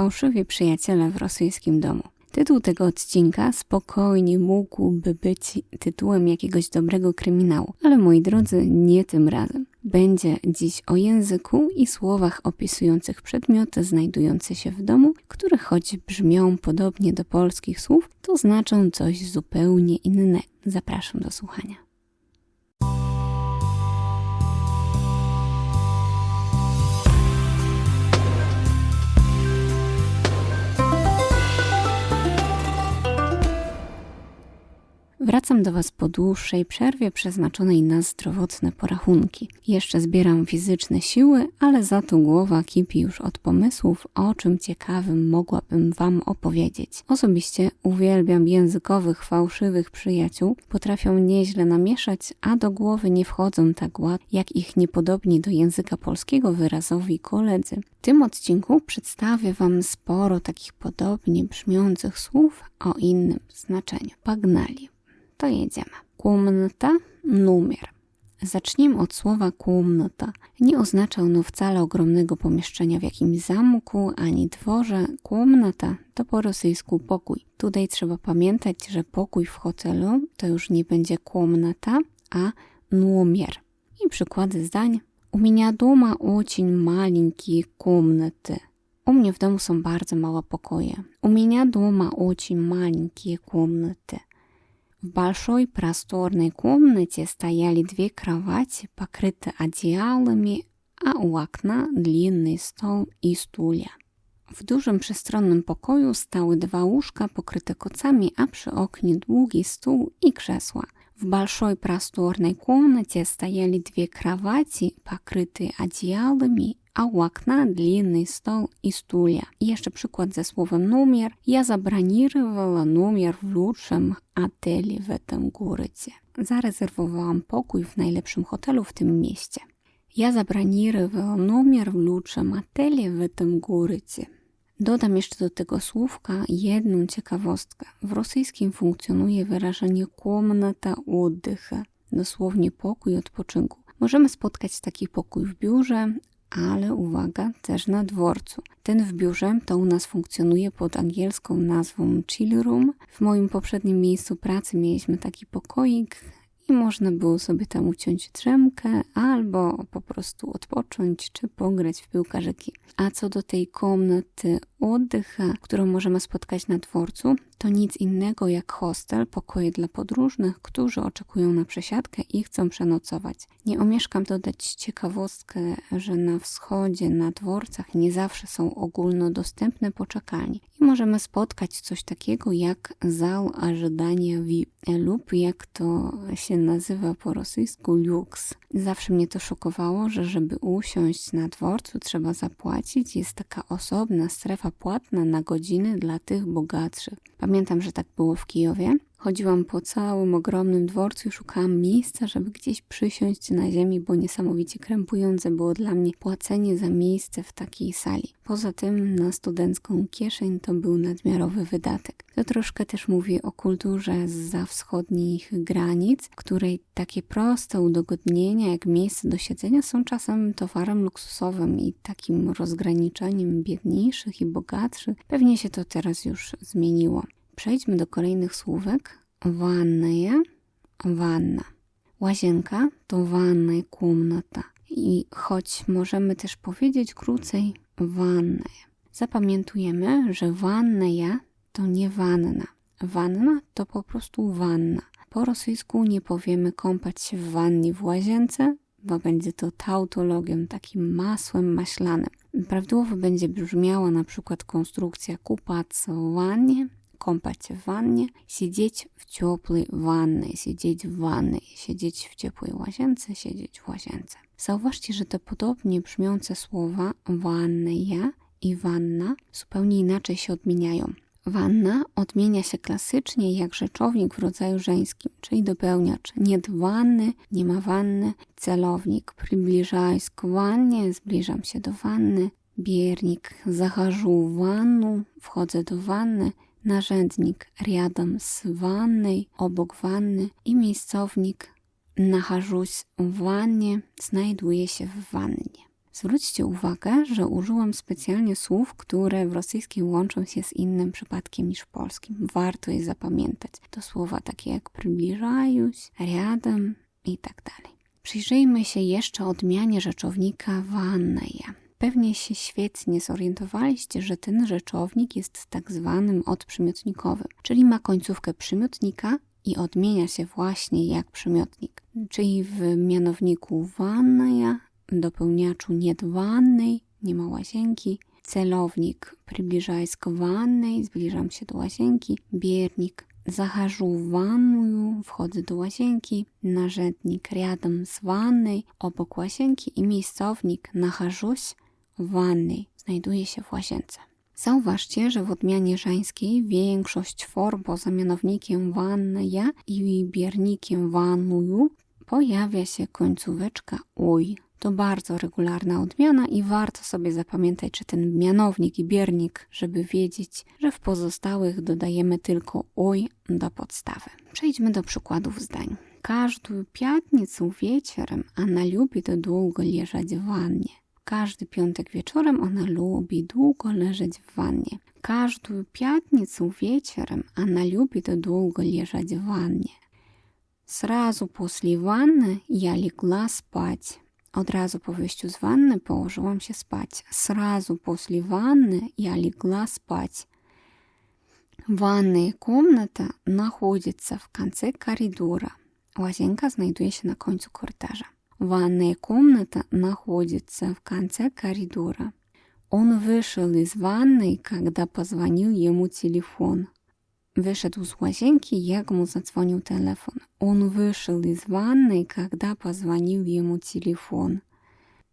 Fałszywi przyjaciele w rosyjskim domu. Tytuł tego odcinka spokojnie mógłby być tytułem jakiegoś dobrego kryminału, ale moi drodzy, nie tym razem. Będzie dziś o języku i słowach opisujących przedmioty znajdujące się w domu, które choć brzmią podobnie do polskich słów, to znaczą coś zupełnie innego. Zapraszam do słuchania. Wracam do Was po dłuższej przerwie przeznaczonej na zdrowotne porachunki. Jeszcze zbieram fizyczne siły, ale za to głowa kipi już od pomysłów, o czym ciekawym mogłabym Wam opowiedzieć. Osobiście uwielbiam językowych, fałszywych przyjaciół. Potrafią nieźle namieszać, a do głowy nie wchodzą tak ład, jak ich niepodobni do języka polskiego wyrazowi koledzy. W tym odcinku przedstawię Wam sporo takich podobnie brzmiących słów o innym znaczeniu. Pagnali to jedziemy. Комната – numer. Zacznijmy od słowa komnata. Nie oznacza ono wcale ogromnego pomieszczenia w jakimś zamku ani dworze. Komnata to po rosyjsku pokój. Tutaj trzeba pamiętać, że pokój w hotelu to już nie będzie komnata, a numer. I przykłady zdań. U меня дома очень маленькие комнаты. У mnie w domu są bardzo małe pokoje. У меня дома очень маленькие комнаты. В большой просторной комнате стояли две кровати, покрытые одеялами, a u okna длинный стол i стулья. W dużym przestronnym pokoju stały dwa łóżka pokryte kocami, a przy oknie długi stół i krzesła. В большой просторной комнате стояли две кровати, покрытые одеялами, a u okna длинный стол и стулья. I jeszcze przykład ze słowem numer. Я забронировала номер в лучшем отеле в этом городе. Zarezerwowałam pokój w najlepszym hotelu w tym mieście. Я забронировала номер в лучшем отеле в этом городе. Dodam jeszcze do tego słówka jedną ciekawostkę. W rosyjskim funkcjonuje wyrażenie komnata oddycha, dosłownie pokój odpoczynku. Możemy spotkać taki pokój w biurze, ale uwaga, też na dworcu. Ten w biurze to u nas funkcjonuje pod angielską nazwą chill room. W moim poprzednim miejscu pracy mieliśmy taki pokoik i można było sobie tam uciąć drzemkę albo po prostu odpocząć czy pograć w piłkarzyki. A co do tej komnaty oddycha, którą możemy spotkać na dworcu, to nic innego jak hostel, pokoje dla podróżnych, którzy oczekują na przesiadkę i chcą przenocować. Nie omieszkam dodać ciekawostkę, że na wschodzie, na dworcach nie zawsze są ogólnodostępne poczekalnie i możemy spotkać coś takiego jak zal ожидания VIP lub jak to się nazywa po rosyjsku lux. Zawsze mnie to szokowało, że żeby usiąść na dworcu trzeba zapłacić. Jest taka osobna strefa płatna na godziny dla tych bogatszych. Pamiętam, że tak było w Kijowie. Chodziłam po całym ogromnym dworcu i szukałam miejsca, żeby gdzieś przysiąść na ziemi, bo niesamowicie krępujące było dla mnie płacenie za miejsce w takiej sali. Poza tym na studencką kieszeń to był nadmiarowy wydatek. To troszkę też mówi o kulturze za wschodnich granic, której takie proste udogodnienia jak miejsce do siedzenia są czasem towarem luksusowym i takim rozgraniczeniem biedniejszych i bogatszych. Pewnie się to teraz już zmieniło. Przejdźmy do kolejnych słówek. Wannaja, wanna. Łazienka to wanna komnata. I choć możemy też powiedzieć krócej wanna. Zapamiętujemy, że wannaja to nie wanna. Wanna to po prostu wanna. Po rosyjsku nie powiemy kąpać się w wannie w łazience, bo będzie to tautologiem, takim masłem maślanym. Prawidłowo będzie brzmiała na przykład konstrukcja kupac w wannie, kąpać się w wannie, siedzieć w ciepłej wannie, siedzieć w wannie, siedzieć w ciepłej łazience, siedzieć w łazience. Zauważcie, że te podobnie brzmiące słowa wanneja i wanna zupełnie inaczej się odmieniają. Wanna odmienia się klasycznie jak rzeczownik w rodzaju żeńskim, czyli dopełniacz. Nie wanny, nie ma wanny. Celownik. Przybliżając k wannie, zbliżam się do wanny. Biernik. W wannu, wchodzę do wanny narzędnik riadom z wannej, obok wanny i miejscownik nacharzuś w wannie znajduje się w wannie. Zwróćcie uwagę, że użyłam specjalnie słów, które w rosyjskim łączą się z innym przypadkiem niż polskim. Warto je zapamiętać. To słowa takie jak przybliżajuś, riadam i tak dalej. Przyjrzyjmy się jeszcze odmianie rzeczownika wannaja. Pewnie się świetnie zorientowaliście, że ten rzeczownik jest tak zwanym odprzymiotnikowym, czyli ma końcówkę przymiotnika i odmienia się właśnie jak przymiotnik. Czyli w mianowniku wannaja, dopełniaczu niet wannej, nie ma łazienki, celownik приближаюсь к ванной, zbliżam się do łazienki, biernik захожу в ванную, wchodzę do łazienki, narzędnik рядом z wannej, obok łazienki i miejscownik нахожусь w wannej znajduje się w łazience. Zauważcie, że w odmianie żeńskiej większość form poza mianownikiem wannaja i biernikiem wannuju pojawia się końcóweczka uj. To bardzo regularna odmiana i warto sobie zapamiętać, czy ten mianownik i biernik, żeby wiedzieć, że w pozostałych dodajemy tylko uj do podstawy. Przejdźmy do przykładów zdań. Każdą piatnicę wieczorem ona lubi to długo leżeć w wannie. Każdy piątek wieczorem ona lubi długo leżeć w wannie. Każdą пятницу wieczorem ona lubi to długo leżeć w wannie. Сразу после ванны я легла спать. Od razu po wyjściu z wanny położyłam się spać. Сразу после ванны я легла спать. Ванная комната находится в конце коридора. Łazienka znajduje się na końcu korytarza. Ванная комната находится в конце коридора. Он вышел из ванной, когда позвонил ему телефон. Wyszedł z łazienki, jak mu zadzwonił telefon. Он вышел из ванной, когда позвонил ему телефон.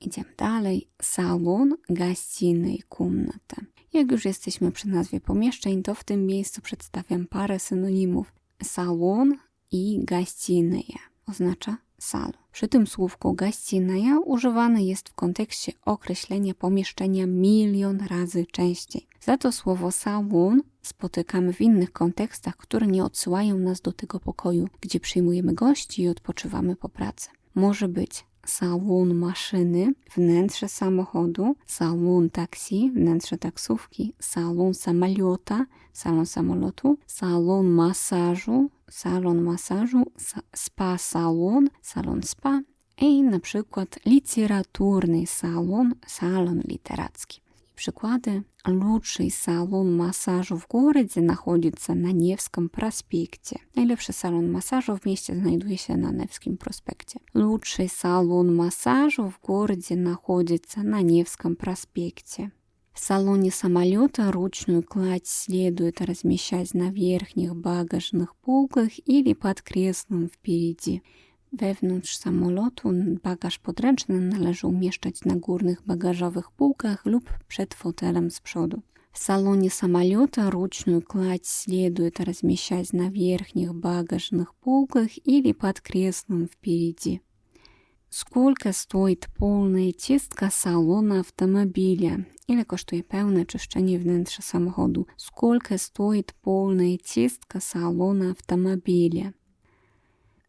Idziemy dalej. Salon, гостиная, комната. Jak już jesteśmy przy nazwie pomieszczeń, to w tym miejscu przedstawiam parę synonimów. Salon i гостиная oznacza salu. Przy tym słówko gastinaja używane jest w kontekście określenia pomieszczenia milion razy częściej. Za to słowo salon spotykamy w innych kontekstach, które nie odsyłają nas do tego pokoju, gdzie przyjmujemy gości i odpoczywamy po pracy. Może być salon maszyny, wnętrze samochodu, salon taksi, wnętrze taksówki, salon samolota, salon samolotu, salon masażu, salon masażu, spa salon, salon spa i na przykład literaturny salon, salon literacki. Przykłady. Лучший салон массажу в городе находится на Невском проспекте. Najlepszy salon masażu w mieście znajduje się na Невским проспекте. Лучший салон массажу в городе находится на Невском проспекте. В салоне самолета ручную кладь следует размещать на верхних багажных полках или под креслом впереди. Wewnątrz samolotu bagaż podręczny należy umieszczać na górnych bagażowych półkach lub przed fotelem z przodu. В салоне самолета ручную кладь следует размещать на верхних багажных полках или под креслом впереди. Сколько стоит полная чистка салона автомобиля? Ile kosztuje pełne czyszczenie wnętrza samochodu? Сколько стоит полная чистка салона автомобиля?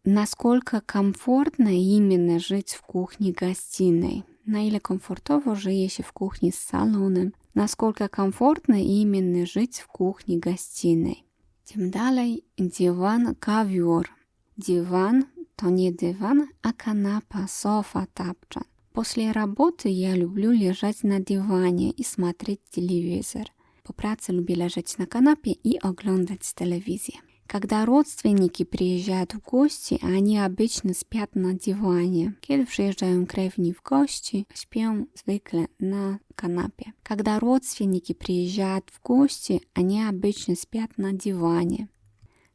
Насколько комфортно именно жить в кухне-гостиной? Наиле комфортово жиєші в кухне с салоном. Насколько комфортно именно жить в кухне-гостиной? Тем далее диван-ковер. Диван то не диван, а канапа, софа, тапча. После работы я люблю лежать на диване и смотреть телевизор. По праце люблю лежать на канапе и оглядывать телевизор. Когда родственники приезжают в гости, они обычно спят на диване. Kiedy przyjeżdżają krewni w gości, śpią zwykle na kanapie. Когда родственники приезжают в гости, они обычно спят на диване.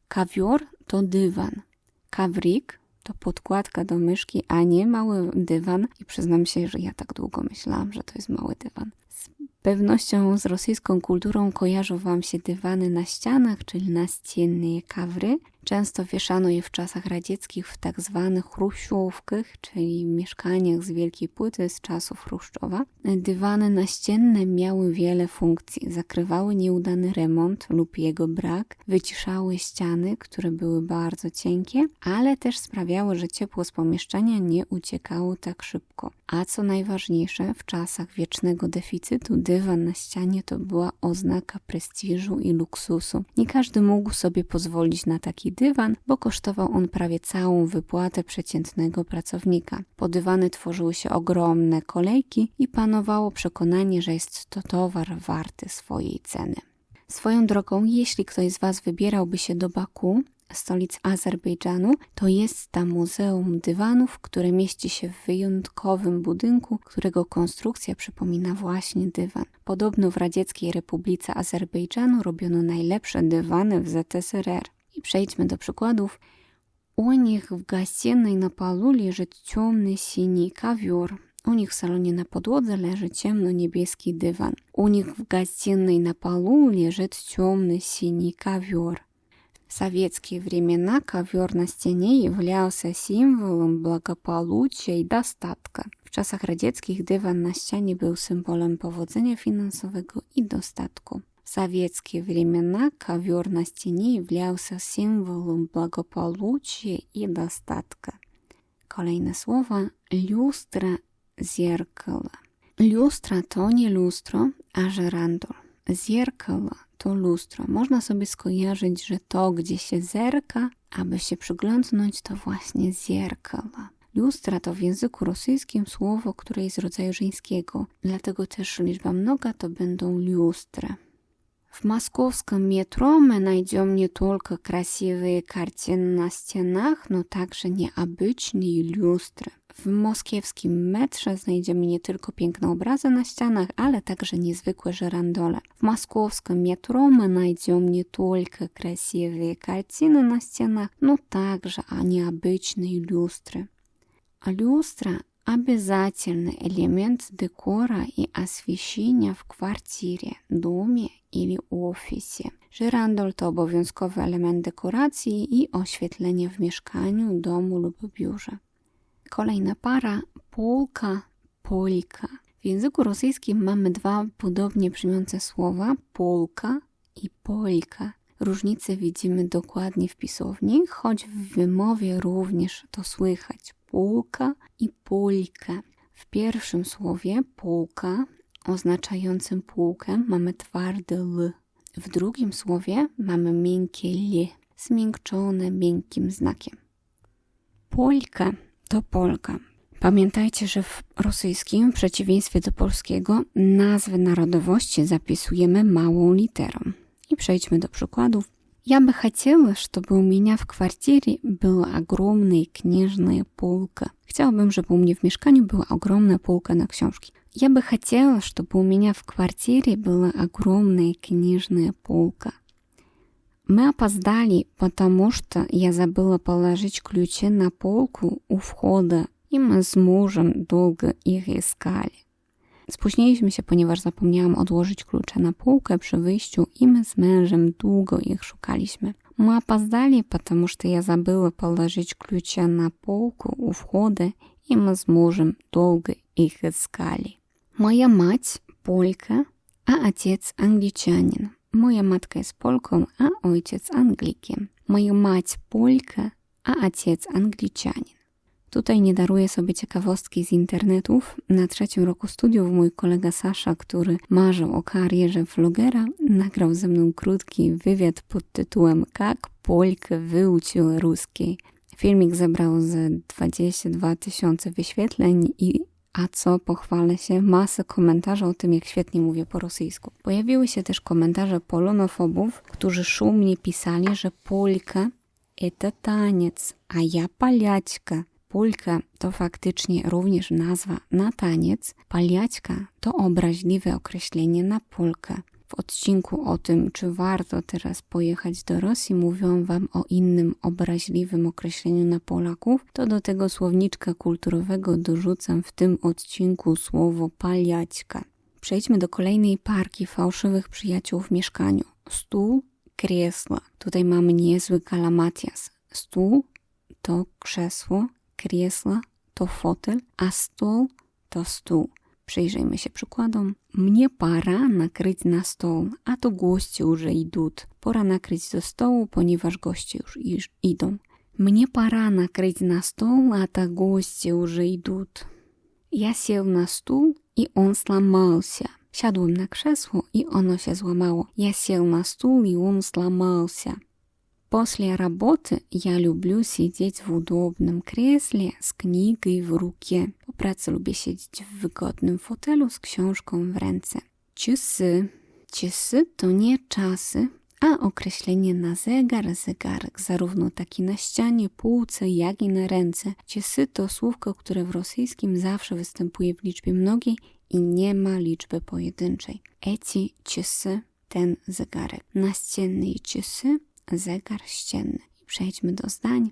Ковер to dywan. Kawrik to podkładka do myszki, a nie mały dywan. I przyznam się, że ja tak długo myślałam, że to jest mały dywan. Z pewnością z rosyjską kulturą kojarzą Wam się dywany na ścianach, czyli nastienne kawry. Często wieszano je w czasach radzieckich w tak zwanych chruściówkach, czyli mieszkaniach z wielkiej płyty z czasów Chruszczowa. Dywany naścienne miały wiele funkcji. Zakrywały nieudany remont lub jego brak, wyciszały ściany, które były bardzo cienkie, ale też sprawiały, że ciepło z pomieszczenia nie uciekało tak szybko. A co najważniejsze, w czasach wiecznego deficytu dywan na ścianie to była oznaka prestiżu i luksusu. Nie każdy mógł sobie pozwolić na taki dywan, bo kosztował on prawie całą wypłatę przeciętnego pracownika. Po dywany tworzyły się ogromne kolejki i panowało przekonanie, że jest to towar warty swojej ceny. Swoją drogą, jeśli ktoś z Was wybierałby się do Baku, stolicy Azerbejdżanu, to jest tam Muzeum Dywanów, które mieści się w wyjątkowym budynku, którego konstrukcja przypomina właśnie dywan. Podobno w Radzieckiej Republice Azerbejdżanu robiono najlepsze dywany w ZSRR. I przejdźmy do przykładów. У них в гостиной на полу лежит темный синий ковер. У них в салоне на подлоге leży ciemno-niebieski dywan. У них в гостиной на полу лежит темный синий ковер. В советские времена ковер на стене являлся символом благополучия i dostatka. W czasach radzieckich dywan na ścianie był symbolem powodzenia finansowego i dostatku. В советские времена ковер на стене являлся символом благополучия и достатка. Kolejne słowa. Lustra, zierkало. Lustra to nie lustro, a żerandol. Zierkало to lustro. Można sobie skojarzyć, że to, gdzie się zerka, aby się przyglądnąć, to właśnie zierkala. Lustra to w języku rosyjskim słowo, które jest rodzaju żeńskiego, dlatego też liczba mnoga to będą lustre. В московском метро мы найдем не только красивые картины на стенах, но также необычные люстры. W moskiewskim metrze znajdziemy nie tylko piękne obrazy na ścianach, ale także niezwykłe żerandole. W mosковском метро мы найдем не только красивые картины на стенах, но также необычные люстры. А люстра Обязательный элемент декора и освещения в квартире, doме или ofisie. Żyrandol to obowiązkowy element dekoracji i oświetlenie w mieszkaniu, domu lub biurze. Kolejna para polka, polka. W języku rosyjskim mamy dwa podobnie brzmiące słowa polka i polka. Różnice widzimy dokładnie w pisowni, choć w wymowie również to słychać półka i pulkę. W pierwszym słowie półka oznaczającym półkę mamy twardy l. W drugim słowie mamy miękkie l, zmiękczone miękkim znakiem. Polka to Polka. Pamiętajcie, że w rosyjskim, w przeciwieństwie do polskiego, nazwy narodowości zapisujemy małą literą. I przejdźmy do przykładów. Я бы хотела, чтобы у меня в квартире была огромная книжная полка. Chciałabym, żeby u mnie w mieszkaniu była ogromna półka na książki. Я бы хотела, чтобы у меня в квартире была огромная книжная полка. Мы опоздали, потому что я забыла положить ключи на полку у входа, и мы с мужем долго их искали. Spóźniliśmy się, ponieważ zapomniałam odłożyć klucze na półkę przy wyjściu i my z mężem długo ich szukaliśmy. Мы опоздали, потому что я забыла положить ключи на полку у входа, и мы с мужем долго их искали. Моя мать – полька, а отец – англичанин. Моя матка jest Polką, a ojciec Anglikiem. Moja mać Polka, a ojciec Angličanin. Tutaj nie daruję sobie ciekawostki z internetów. Na trzecim roku studiów mój kolega Sasza, który marzył o karierze vlogera, nagrał ze mną krótki wywiad pod tytułem Jak Polkę wyuczył ruskiej. Filmik zebrał ze 22 tysiące wyświetleń i a co, pochwalę się, masę komentarzy o tym, jak świetnie mówię po rosyjsku. Pojawiły się też komentarze polonofobów, którzy szumnie pisali, że Polka to taniec, a ja paliaćka. Pulka to faktycznie również nazwa na taniec, paliaćka to obraźliwe określenie na pulkę. W odcinku o tym, czy warto teraz pojechać do Rosji, mówiłam Wam o innym obraźliwym określeniu na Polaków, to do tego słowniczka kulturowego dorzucam w tym odcinku słowo paliaćka. Przejdźmy do kolejnej parki fałszywych przyjaciół w mieszkaniu. Stół, kresła. Tutaj mamy niezły kalamatias. Stół to krzesło, kresła to fotel, a stół to stół. Przyjrzyjmy się przykładom. Mnie para nakryć na stół, a to goście już idą. Pora nakryć do stołu, ponieważ goście już idą. Mnie para nakryć na stół, a to goście już idą. Я сел на стул, и он сломался. Siadłem na krzesło i ono się złamało. Я сел на стул, и он сломался. После работы я люблю сидеть в удобном кресле с книгой в руке. Po pracy lubię siedzieć w wygodnym fotelu z książką w ręce. Часы. Czasy to nie czasy, a określenie na zegar, zegarek, zarówno taki na ścianie, półce, jak i na ręce. Czasy to słówko, które w rosyjskim zawsze występuje w liczbie mnogiej i nie ma liczby pojedynczej. Eci czasy, ten zegarek. Naścienne czasy, zegar ścienny. Przejdźmy do zdań.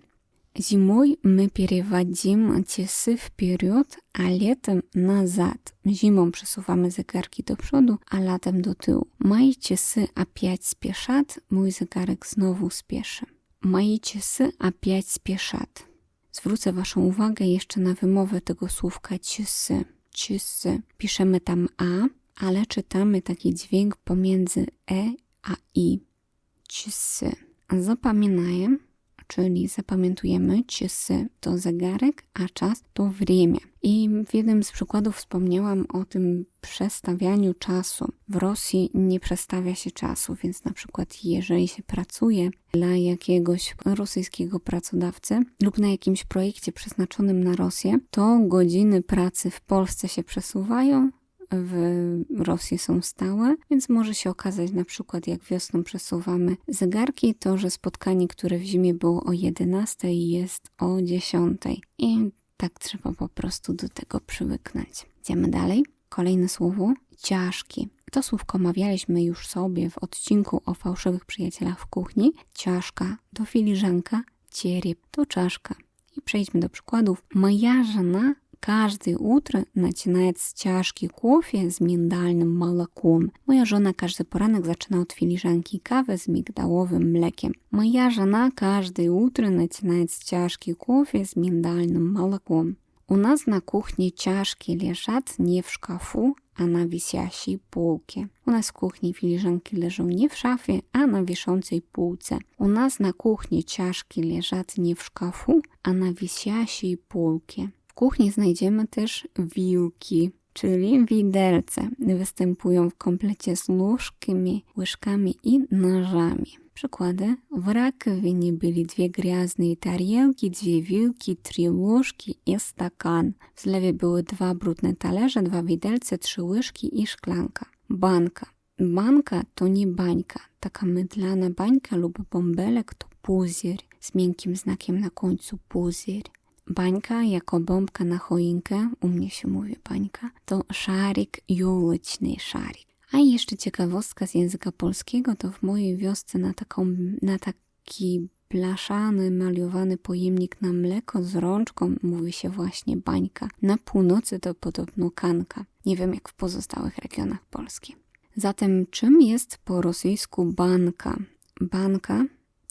Зимой мы переводим часы вперед, a летом назад. Zimą przesuwamy zegarki do przodu, a latem do tyłu. Мои часы опять спешат. Mój zegarek znowu spieszy. Мои часы опять спешат. Zwrócę Waszą uwagę jeszcze na wymowę tego słówka czysy. Czysy. Piszemy tam a, ale czytamy taki dźwięk pomiędzy e a i. Czysy. Zapominaję, czyli zapamiętujemy czasy to zegarek, a czas to время. I w jednym z przykładów wspomniałam o tym przestawianiu czasu. W Rosji nie przestawia się czasu, więc na przykład jeżeli się pracuje dla jakiegoś rosyjskiego pracodawcy lub na jakimś projekcie przeznaczonym na Rosję, to godziny pracy w Polsce się przesuwają, w Rosji są stałe, więc może się okazać na przykład jak wiosną przesuwamy zegarki, to że spotkanie, które w zimie było o 11 jest o 10 i tak trzeba po prostu do tego przywyknąć. Idziemy dalej. Kolejne słowo ciężki. To słówko omawialiśmy już sobie w odcinku o fałszywych przyjacielach w kuchni. Ciężka to filiżanka, cierep to czaszka. I przejdźmy do przykładów. Moja żona Каждое утро начинает с чашки кофе z миндальным молоком. Moja żona każdy poranek zaczyna od filiżanki kawy z migdałowym mlekiem. Моя жена каждое утро начинает с чашки кофе с миндальным молоком. У нас на кухне чашки лежат не в шкафу, а на wisiащей полке. У нас в кухне филижанки leżą nie w szafie, a na wiszącej półce. У нас на кухне чашки лежат не в шкафу, а на wisiащей полке kuchni znajdziemy też wiłki, czyli widelce. Występują w komplecie z nóżkami, łyżkami i nożami. Przykłady. W rakowinie byli dwie gwiazne tarelki, dwie wiłki, trzy łyżki i stakan. W zlewie były dwa brudne talerze, dwa widelce, trzy łyżki i szklanka. Banka. Banka to nie bańka. Taka mydlana bańka lub bąbelek to puzier z miękkim znakiem na końcu puzier. Bańka jako bombka na choinkę, u mnie się mówi bańka, to szarik jóleczny szarik. A jeszcze ciekawostka z języka polskiego, to w mojej wiosce na, taką, na taki blaszany, maliowany pojemnik na mleko z rączką mówi się właśnie bańka. Na północy to podobno kanka. Nie wiem jak w pozostałych regionach Polski. Zatem czym jest po rosyjsku banka? Banka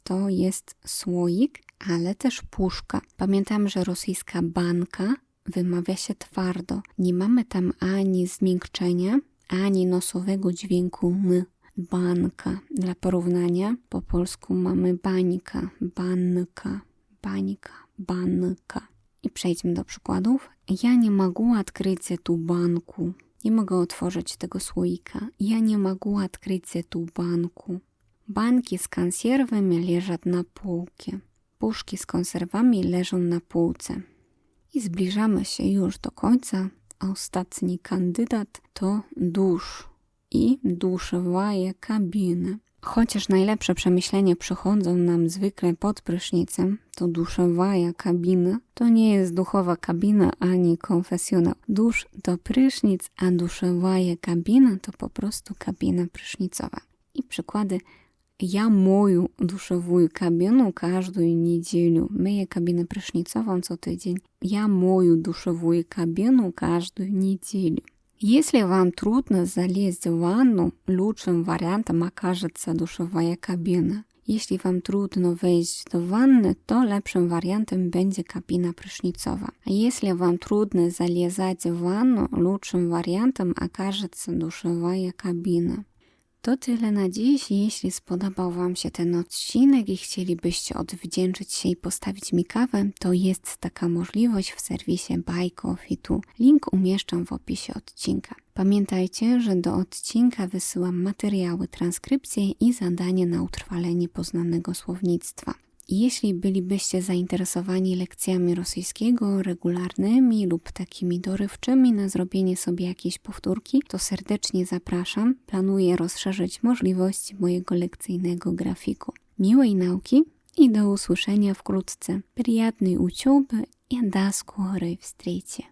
to jest słoik, ale też puszka. Pamiętam, że rosyjska banka wymawia się twardo. Nie mamy tam ani zmiękczenia, ani nosowego dźwięku m. Banka. Dla porównania po polsku mamy bańka, banka, bańka, banka. I przejdźmy do przykładów. Ja nie mogę odkryć tu banku. Nie mogę otworzyć tego słoika. Ja nie mogę odkryć tu banku. Banki z konserwami leżą na półce. Puszki z konserwami leżą na półce. I zbliżamy się już do końca. Ostatni kandydat to dusz i duszowaje kabiny. Chociaż najlepsze przemyślenia przychodzą nam zwykle pod prysznicem, to duszowaja kabina to nie jest duchowa kabina ani konfesjonał. Dusz to prysznic, a duszowaja kabina to po prostu kabina prysznicowa. I przykłady Я мою душевую кабину каждую неделю. Моя кабина пришницован сотый день. Я мою душевую кабину каждую неделю. Если вам трудно залезть в ванну, лучшим вариантом окажется душевая кабина. Если вам трудно вejść до ванны, то лучшим вариантом будет кабина Пришницова. А если вам трудно залезать в ванну, лучшим вариантом окажется душевая кабина. To tyle na dziś. Jeśli spodobał Wam się ten odcinek i chcielibyście odwdzięczyć się i postawić mi kawę, to jest taka możliwość w serwisie Buy Coffee Tu. Link umieszczam w opisie odcinka. Pamiętajcie, że do odcinka wysyłam materiały, transkrypcje i zadanie na utrwalenie poznanego słownictwa. Jeśli bylibyście zainteresowani lekcjami rosyjskiego regularnymi lub takimi dorywczymi na zrobienie sobie jakiejś powtórki, to serdecznie zapraszam. Planuję rozszerzyć możliwości mojego lekcyjnego grafiku. Miłej nauki i do usłyszenia wkrótce. Приятной учебы и до скорой встречи!